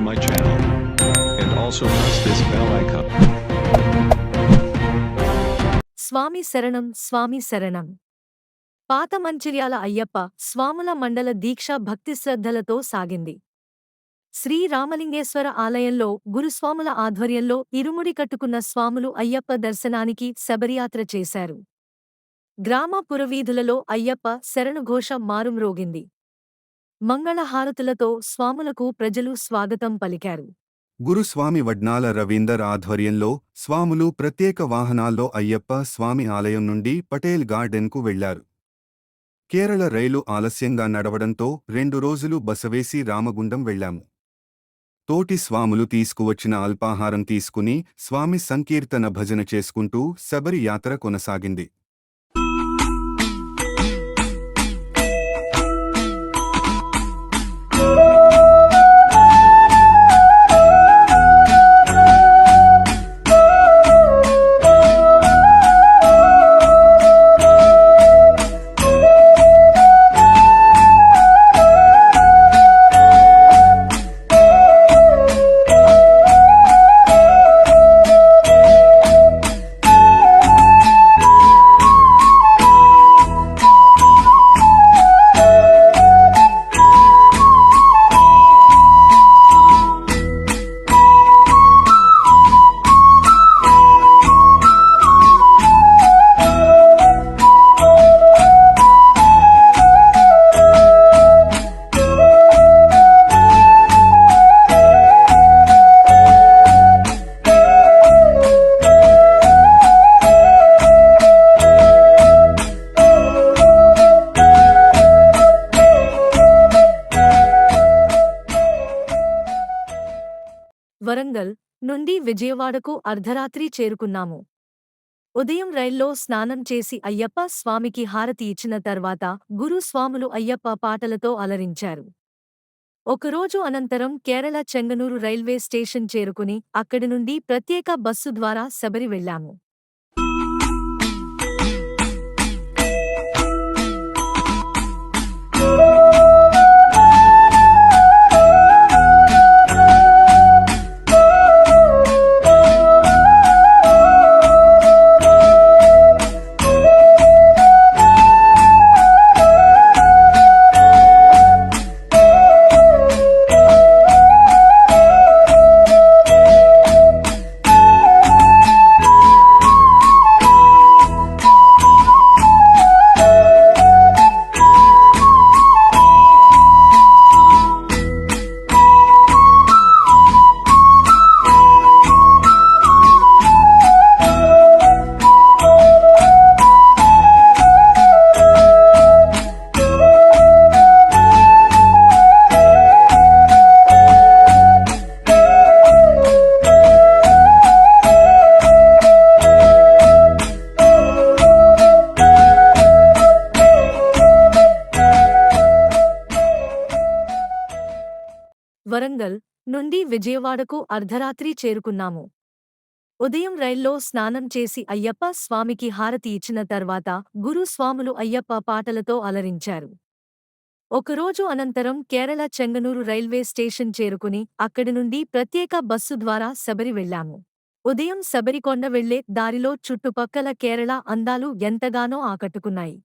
to my channel. And also press this bell icon. స్వామి శరణం స్వామి శరణం పాత మంచిర్యాల అయ్యప్ప స్వాముల మండల దీక్ష భక్తి శ్రద్ధలతో సాగింది శ్రీ రామలింగేశ్వర ఆలయంలో గురుస్వాముల ఆధ్వర్యంలో ఇరుముడి కట్టుకున్న స్వాములు అయ్యప్ప దర్శనానికి శబరియాత్ర చేశారు గ్రామ పురవీధులలో అయ్యప్ప శరణుఘోష మారుమ్రోగింది మంగళహారతులతో స్వాములకు ప్రజలు స్వాగతం పలికారు. గురుస్వామి వడ్నాల రవీందర్ ఆధ్వర్యంలో స్వాములు ప్రత్యేక వాహనాల్లో అయ్యప్ప స్వామి ఆలయం నుండి పటేల్ గార్డెన్కు వెళ్ళారు. కేరళ రైలు ఆలస్యంగా నడవడంతో రెండు రోజులు బసవేసి రామగుండం వెళ్ళాము తోటి స్వాములు తీసుకువచ్చిన అల్పాహారం తీసుకుని స్వామి సంకీర్తన భజన చేసుకుంటూ శబరి యాత్ర కొనసాగింది. విజయవాడకు అర్ధరాత్రి చేరుకున్నాము. ఉదయం రైల్లో స్నానం చేసి అయ్యప్ప స్వామికి హారతి ఇచ్చిన తర్వాత గురు స్వాములు అయ్యప్ప పాటలతో అలరించారు. ఒకరోజు అనంతరం కేరళ చెంగనూరు రైల్వే స్టేషన్ చేరుకుని అక్కడి నుండి ప్రత్యేక బస్సు ద్వారా శబరి వెళ్ళాము విజయవాడకు అర్ధరాత్రి చేరుకున్నాము. ఉదయం రైల్లో స్నానం చేసి అయ్యప్ప స్వామికి హారతి ఇచ్చిన తర్వాత గురు స్వాములు అయ్యప్ప పాటలతో అలరించారు. ఒకరోజు అనంతరం కేరళ చెంగనూరు రైల్వే స్టేషన్ చేరుకుని అక్కడి నుండి ప్రత్యేక బస్సు ద్వారా శబరి వెళ్ళాము ఉదయం శబరికొండ వెళ్ళే దారిలో చుట్టుపక్కల కేరళ అందాలు ఎంతగానో ఆకట్టుకున్నాయి.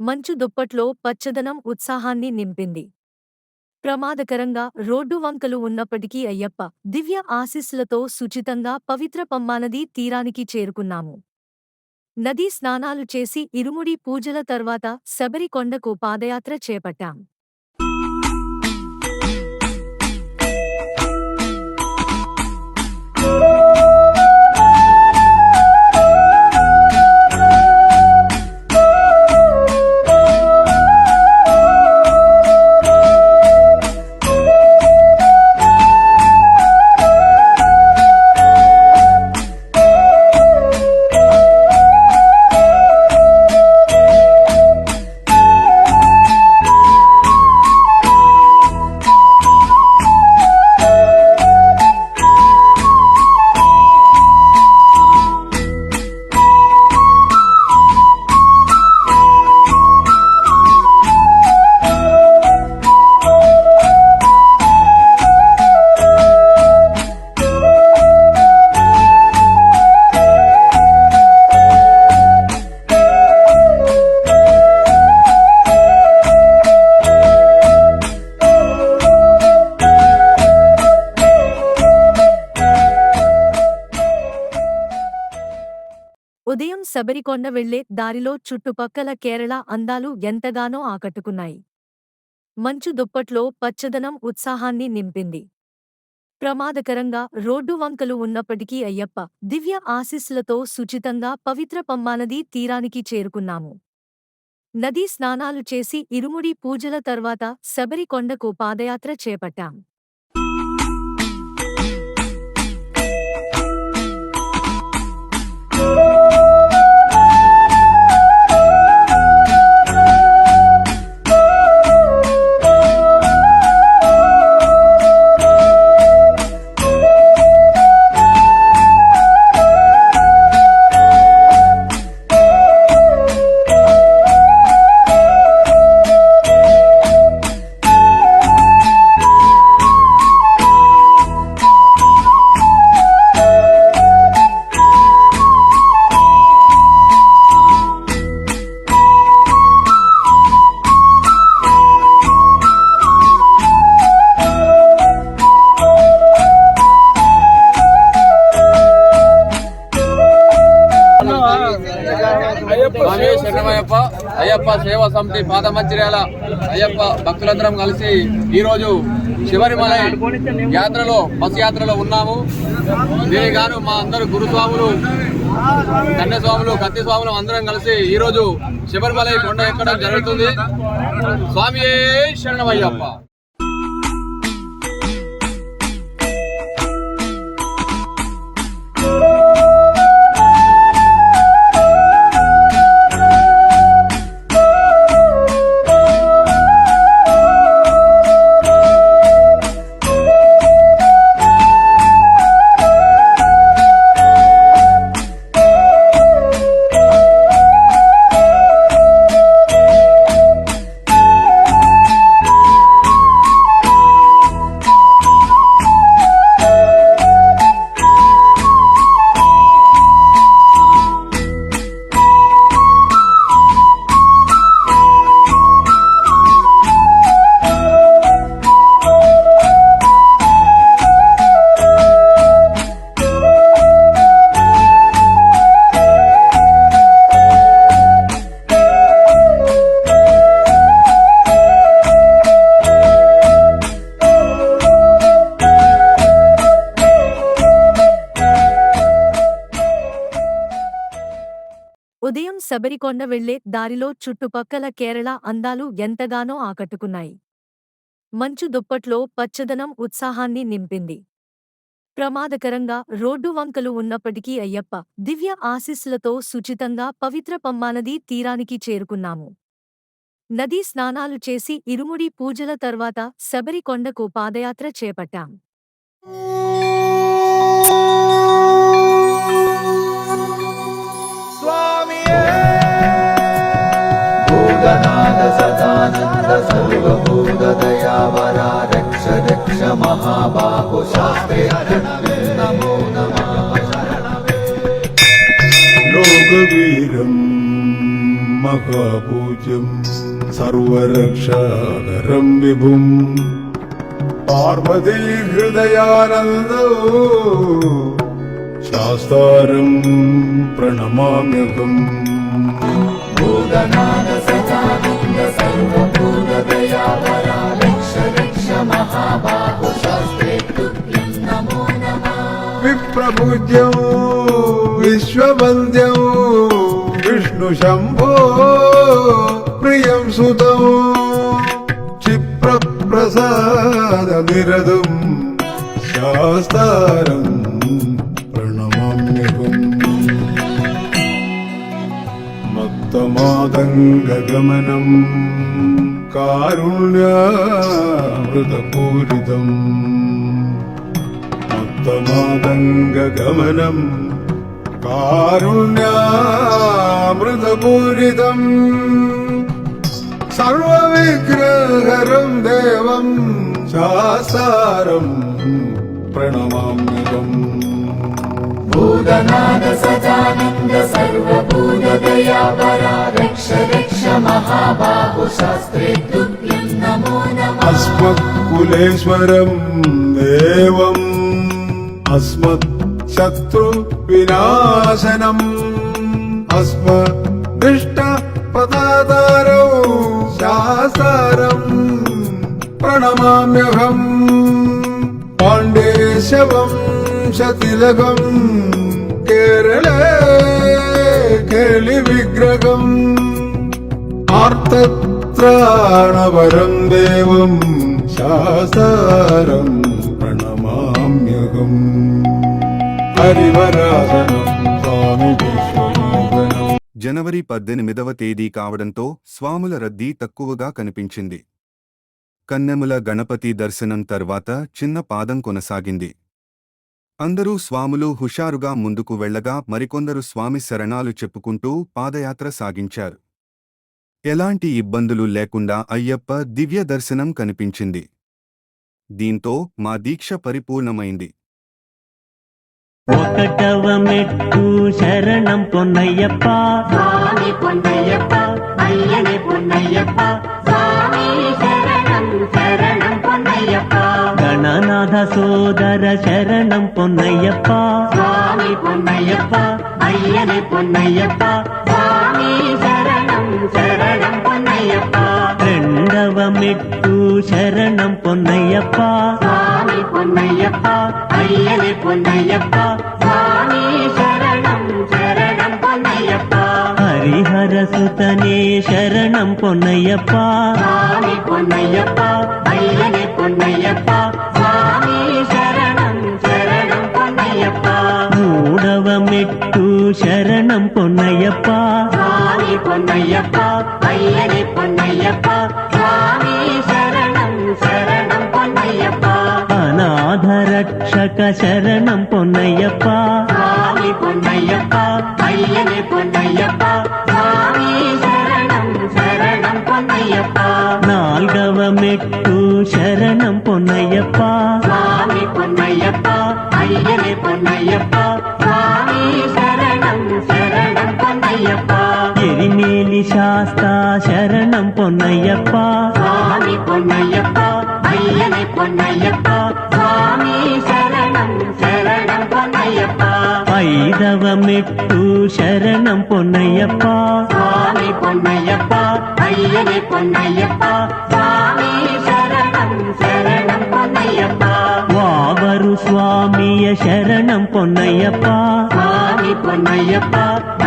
మంచు దుప్పట్లో పచ్చదనం ఉత్సాహాన్ని నింపింది. ప్రమాదకరంగా రోడ్డు వంకలు ఉన్నప్పటికీ అయ్యప్ప దివ్య ఆశీస్సులతో సుచితంగా పవిత్ర పమ్మానది తీరానికి చేరుకున్నాము. నదీ స్నానాలు చేసి ఇరుముడి పూజల తర్వాత శబరికొండకు పాదయాత్ర చేపట్టాం. శబరికొండ వెళ్ళే దారిలో చుట్టుపక్కల కేరళ అందాలు ఎంతగానో ఆకట్టుకున్నాయి. మంచు దుప్పట్లో పచ్చదనం ఉత్సాహాన్ని నింపింది. ప్రమాదకరంగా రోడ్డు వంకలు ఉన్నప్పటికీ అయ్యప్ప దివ్య ఆశీస్సులతో సుచితంగా పవిత్ర పమ్మానది తీరానికి చేరుకున్నాము. నదీ స్నానాలు చేసి ఇరుముడి పూజల తర్వాత శబరికొండకు పాదయాత్ర చేపట్టాం. అయ్యప్ప సేవా సమితి పాదమంచిర్యాల అయ్యప్ప భక్తులందరం కలిసి ఈరోజు శబరిమల యాత్రలో బస్ యాత్రలో ఉన్నాము. దీని గాను మా అందరు గురుస్వాములు కన్యస్వాములు కత్తి స్వాములు అందరం కలిసి ఈరోజు శబరిమల కొండ ఎక్కడం జరుగుతుంది. స్వామి శరణమయ్యప్ప ఉదయం శబరికొండ వెళ్ళే దారిలో చుట్టుపక్కల కేరళ అందాలు ఎంతగానో ఆకట్టుకున్నాయి. మంచు దుప్పట్లో పచ్చదనం ఉత్సాహాన్ని నింపింది. ప్రమాదకరంగా రోడ్డు వంకలు ఉన్నప్పటికీ అయ్యప్ప దివ్య ఆశీస్సులతో సుచితంగా పవిత్ర పమ్మానది తీరానికి చేరుకున్నాము. నదీ స్నానాలు చేసి ఇరుముడి పూజల తర్వాత శబరికొండకు పాదయాత్ర చేపట్టాం. गणान सदानन्द सर्वभूतदयावरा रक्ष रक्ष महाबाहु शास्त्रे नमो लोकवीरम् महापूज्यम् सर्वरक्षाकरम् विभुम् पार्वती हृदयानन्दो शास्तारम् प्रणमाम्यहम् भूतनाद सचानन्द सर्वभूतदयापरा रक्ष रक्ष महाबाहो शास्त्रे तुभ्यं नमो नमः विप्रपूज्यौ विश्ववन्द्यौ विष्णुशम्भो प्रियं सुतौ क्षिप्रप्रसादनिरदुम् शास्तारम् മത്തമാതംഗഗമനം കാരുണ്യാമൃതപൂരിതം. മത്തമാതംഗഗമനം കാരുണ്യാമൃതപൂരിതം. സർവവിഗ്രഹരം ദേവം ശാസ്താരം പ്രണമാമ്യഹം सदानन्द सर्वभूतदयावरा रक्ष रक्ष महाबाहु शास्त्रे तुभ्यं नमो नमः अस्मत्कुलेश्वरं देवम् अस्मत् शत्रुविनाशनम् अस्मदिष्ट पदाधारौ शासारम् प्रणमाम्यहम् വംശതിലകം കേരള కేళి విగ్రహం. ആർത്തത്രാണവരം దేవం ശാസാരം പ്രണമാമ്യകം ഹരിവരാസനം జనవరి పద్దెనిమిదవ తేదీ కావడంతో స్వాముల రద్దీ తక్కువగా కనిపించింది. కన్నెముల గణపతి దర్శనం తర్వాత చిన్న పాదం కొనసాగింది. అందరూ స్వాములు హుషారుగా ముందుకు వెళ్ళగా మరికొందరు స్వామి శరణాలు చెప్పుకుంటూ పాదయాత్ర సాగించారు. ఎలాంటి ఇబ్బందులు లేకుండా అయ్యప్ప దివ్య దర్శనం కనిపించింది. దీంతో మా దీక్ష పరిపూర్ణమైంది. ఒకటవ మెట్టు శరణం పొన్నయ్యప్ప. స్వామి పొన్నయ్యప్ప అయ్యని పొన్నయ్యప్ప. స్వామి శరణం శరణం పొన్నయ్యప్ప. గణనాథ సోదర శరణం పొన్నయ్యప్ప స్వామి పొన్నయ్యప్ప అయ్యని పొన్నయ్యప్ప స్వామి శరణం శరణం పొన్నయ్యప్ప రెండవ మెట్టు శరణం పొన్నయ్యప్ప స్వామి పొన్నయ్యప్ప అయ్యని పొన్నయ్యప్ప స్వామి శరణం శరణం పొన్నయ్యప్ప హరిహర సుతనే శరణం పొన్నయ్యప్ప స్వామి పొన్నయ్యప్ప మెట్టు శరణం పొన్నయ్యప్ప స్వామి పొన్నయ్యప్ప అయ్యని పొన్నయ్యప్ప స్వామి శరణం శరణం పొన్నయ్యప్ప అనాథ రక్షక శరణం పొన్నయ్యప్ప స్వామి పొన్నయ్యప్ప అయ్యని పొన్నయ్యప్ప స్వామి శరణం శరణం పొన్నయ్యప్ప నాల్గవ మెట్టు శరణం పొన్నయ్యప్ప స్వామి పొన్నయ్యప్ప ఎరిమేలి శాస్తా శరణం పొన్నయ్యప్ప స్వామి పొన్నయ్యప్ప అయ్యని పొన్నయ్యప్ప స్వామి శరణం శరణం పొన్నయ్యప్ప ఐదవ మెట్టు శరణం పొన్నయ్యప్ప స్వామి పొన్నయ్యప్ప అయ్యని పొన్నయ్యప్ప వావరు స్వామియ శరణం పొన్నయ్యప్ప స్వామి పొన్నయ్యప్ప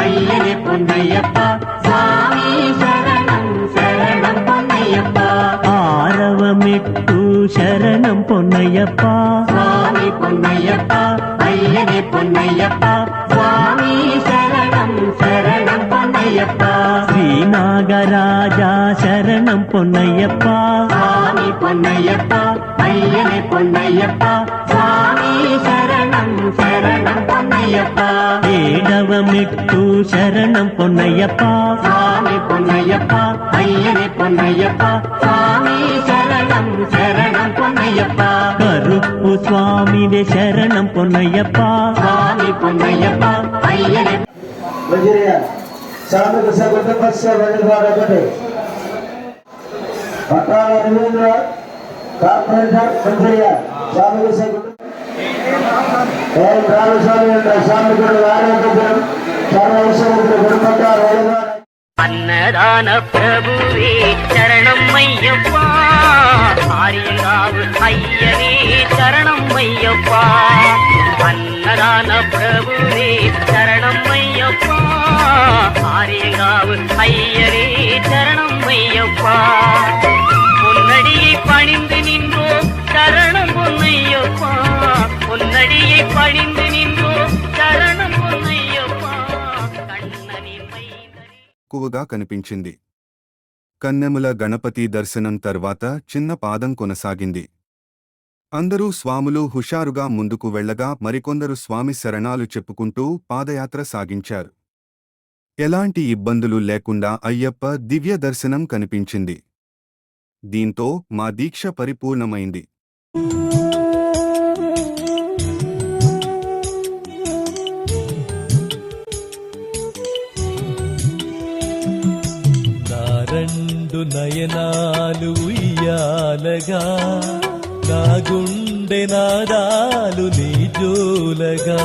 అయ్యని పొన్నయ్యప్ప స్వామి శరణం శరణం పొన్నయ్యప్ప ఆరవ మెట్టు శరణం పొన్నయ్యప్ప స్వామి పొన్నయ్యప్ప అయ్యని పొన్నయ్యప్ప స్వామి శరణం శరణం పొన్నయ్యప్ప శ్రీనాగరాజా శరణం పొన్నయ్యప్ప స్వామి పొన్నయ్యప్ప అయ్యని పొన్నయ్యప్ప స్వామి శరణం శరణం పొన్నయ్యప్ప ఏడవ మెట్టు శరణం పొన్నయ్యప్ప స్వామి పొన్నయ్యప్ప అయ్యని పొన్నయ్యప్ప స్వామి శరణం శరణం పొన్నయ్యప్ప కరుప్పు స్వామివే శరణం పొన్నయ్యప్ప స్వామి పొన్నయ్యప్ప అయ్యని వజ్రయ సాధక సగత పశ్య వజ్రవాడొకటి పట్టాల రవీంద్ర కార్పొరేటర్ సంజయ్య స్వామి రామస్వామి యొక్క స్వామి ఆరోగ్యం సర్వసముద్ర గుణపట్ట అన్నదాన ప్రభువే శరణం అయ్యప్పా ఆర్యరావు అయ్యనే శరణం అయ్యప్పా అన్నదాన ప్రభువే శరణం ஆரியங்காவு ஐயனே சரணம் ஐயப்பா பொன்னடியை பணிந்து நின்றோம் சரணம் பொன்னையப்பா பொன்னடியை பணிந்து நின்றோம் சரணம் பொன்னையப்பா கண்ணனின் மைந்தனே ఎక్కువగా కనిపించింది కన్నెముల గణపతి దర్శనం తర్వాత చిన్న పాదం కొనసాగింది అందరూ స్వాములు హుషారుగా ముందుకు వెళ్ళగా మరికొందరు స్వామి శరణాలు చెప్పుకుంటూ పాదయాత్ర సాగించారు ఎలాంటి ఇబ్బందులు లేకుండా అయ్యప్ప దివ్య దర్శనం కనిపించింది. దీంతో మా దీక్ష పరిపూర్ణమైంది. రెండు నయనాలు ఉయ్యాలగా నా గుండె నాదాలు నీ జోలగా.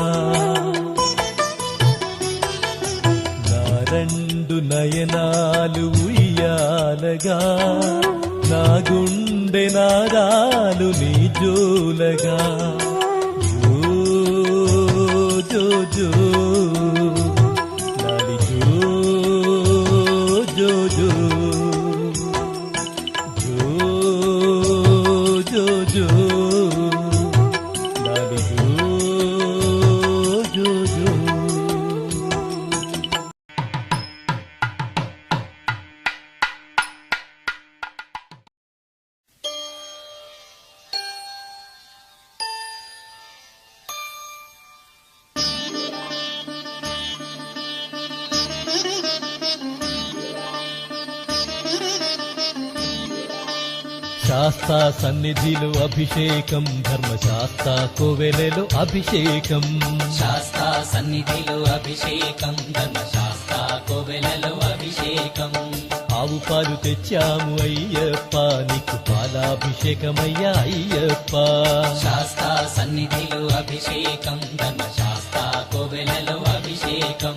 నయనాలు ఉయ్యాలగా. నా గుండె నాదాలు నీ జోలగా. జో జో జో. సన్నిధిలో అభిషేకం ధర్మశాస్త్ర కోవెలలో అభిషేకం. శాస్తా సన్నిధిలో అభిషేకం ధర్మశాస్త్ర కోవెలలో అభిషేకం. ఆవు పాలు తెచ్చాము అయ్యప్ప నీకు పాలాభిషేకమయ్యా అయ్యప్ప. శాస్తా సన్నిధిలో అభిషేకం ధర్మశాస్త్ర కోవెలలో అభిషేకం.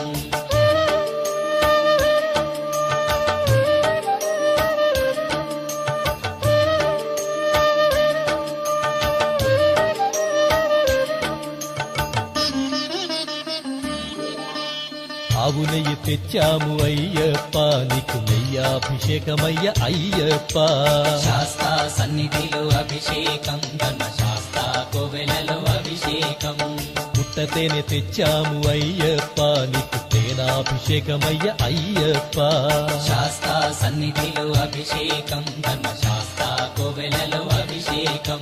ఆవు నెయ్యి తెచ్చాము అయ్యప్ప నీకు నెయ్యాభిషేకమయ్య అయ్యప్ప. శాస్తా సన్నిధిలో అభిషేకం ధర్మశాస్త్ర కోవెలలో అభిషేకం. పుట్టతేనె తెచ్చాము అయ్యప్ప నీకు తేనాభిషేకమయ్య అయ్యప్ప. శాస్తా సన్నిధిలో అభిషేకం ధర్మశాస్త్ర కోవెలలో అభిషేకం.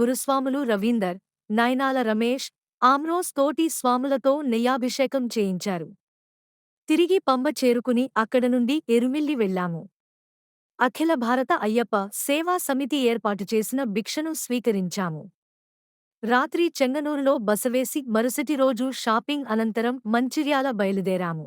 గురుస్వాములు రవీందర్ నయనాల రమేష్ ఆమ్రోస్ తోటి స్వాములతో నెయ్యాభిషేకం చేయించారు. తిరిగి పంబ చేరుకుని అక్కడ నుండి ఎరుమిల్లి వెళ్ళాము. అఖిల భారత అయ్యప్ప సేవా సమితి ఏర్పాటు చేసిన భిక్షను స్వీకరించాము. రాత్రి చెంగనూరులో బసవేసి మరుసటి రోజు షాపింగ్ అనంతరం మంచిర్యాల బయలుదేరాము.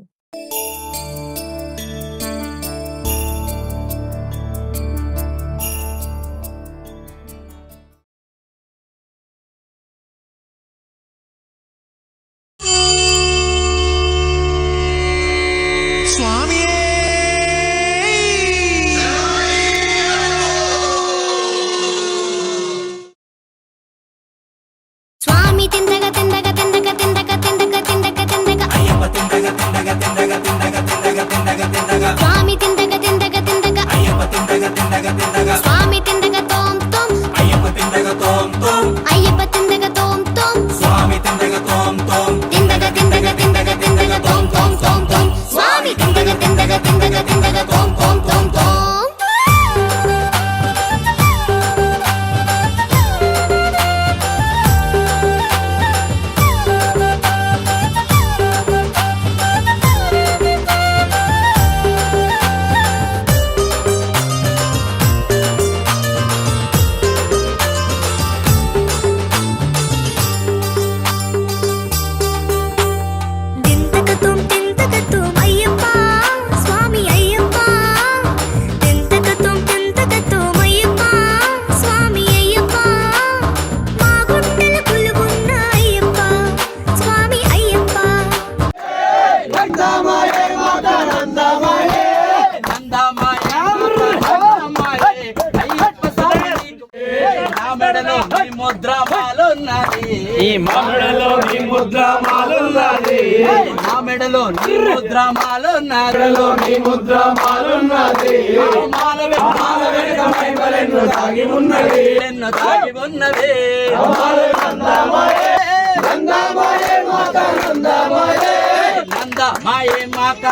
మా మెడలో నీ ముద్ర మాలున్నది మామిడలో నీ ముద్ర మాలున్నది మాల వెనుక మాల వెనుక మైమలెన్ను దాగి ఉన్నది. ఎన్నో తాగి ఉన్నది. మాయే మాక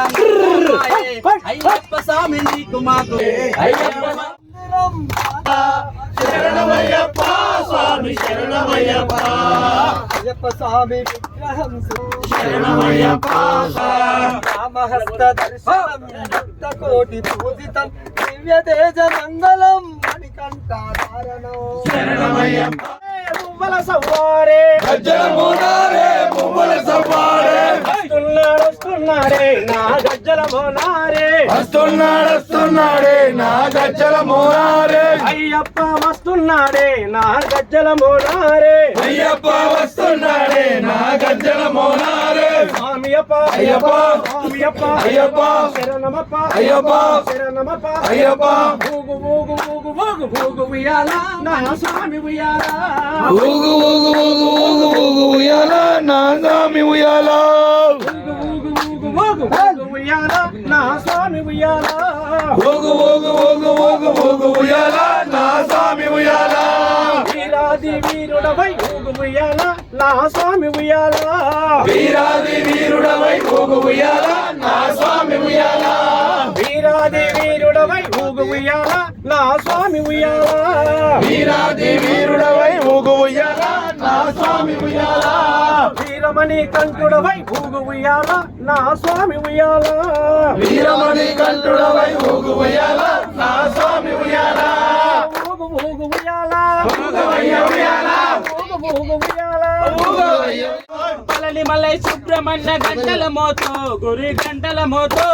అయ్యప్ప స్వామి నీకు మాకు. అయ్యప్ప శరణమయ్యప్ప స్వామి శరణమయ్యప్ప. అయ్యప్ప స్వామి విగ్రహం రామహస్త దర్శనం కోటి పూజితం దివ్య తేజ మంగళం మణికంఠ ధారణం శరణమయ్యప్ప పువ్వుల సవ్వారే గజ్జల మోనారే పువ్వుల సవ్వారే వస్తున్నాడు వస్తున్నాడే. నా గజ్జల మోనారే వస్తున్నాడు వస్తున్నాడే నా గజ్జల మోనారే అయ్యప్ప వస్తున్నాడే నా గజ్జల మోనారే అయ్యప్ప వస్తున్నాడే నా గజ్జల మోనారే స్వామియప్ప అయ్యప్ప స్వామియప్ప అయ్యప్ప శరణమప్ప అయ్యప్ప శరణమప్ప. అయ్యప్ప. ఊగు ఊగు ఊగు ఊగు ఊగు ఉయ్యాల నా స్వామి ఉయ్యాల. ఊగు ఊగు ఊగు ఊగు ఊగు ఉయ్యాల. ఉయ్యాల? నా స్వామి ఉయ్యాల? ఊగు ఊగు ఊగు ఊగు ఊగు ఉయ్యాల? నా స్వామి ఉయ్యాల? వీరాది వీరుడవై ఊగు ఉయ్యాల? నా స్వామి ఉయ్యాల? వీరాది వీరుడవై ఊగు ఉయ్యాల? నా స్వామి ఉయ్యాల? వీరాది వీరుడవై ఊగు ఉయ్యాల? నా స్వామి ఉయ్యాల? వీరాది వీరుడవై ఊగు ఉయ్యాల? నా స్వామి ఉయ్యాల? వీరమణి కంఠుడవై ఊగు ఉయ్యాల నా స్వామి ఉయ్యాల. వీరమణి కంఠుడవై ఊగు ఉయ్యాల నా స్వామి ఉయ్యాల. ఊగు ఊగు ఉయ్యాల. ఊగు ఊగు ఉయ్యాల. పలని మలై సుబ్రహ్మణ్య గంటల మోతో గురి గంటల మోతో.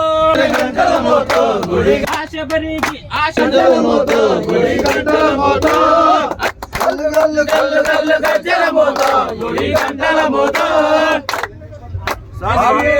గంటల మోతో గుడి ఆశ బరికి ఆశ గంటల మోతో గుడి గంటల మోతో. గల్లు గల్లు గల్లు గల్లు గజ్జల మోతో గుడి గంటల మోతో. స్వామి.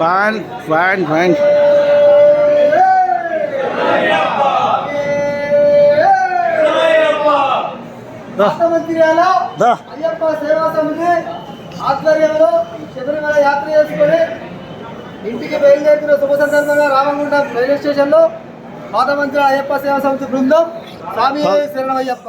ఫైన్ ఫైన్ ఫైన్ మంత్రియాల అయ్యప్ప సేవా సమితి ఆధ్వర్యంలో శబరిమల యాత్ర చేసుకొని ఇంటికి బయలుదేరుతున్న శుభ సందర్భంగా రామగుండం రైల్వే స్టేషన్లో పాత మంత్రి అయ్యప్ప సేవా సమితి బృందం స్వామి శరణమయ్యప్ప.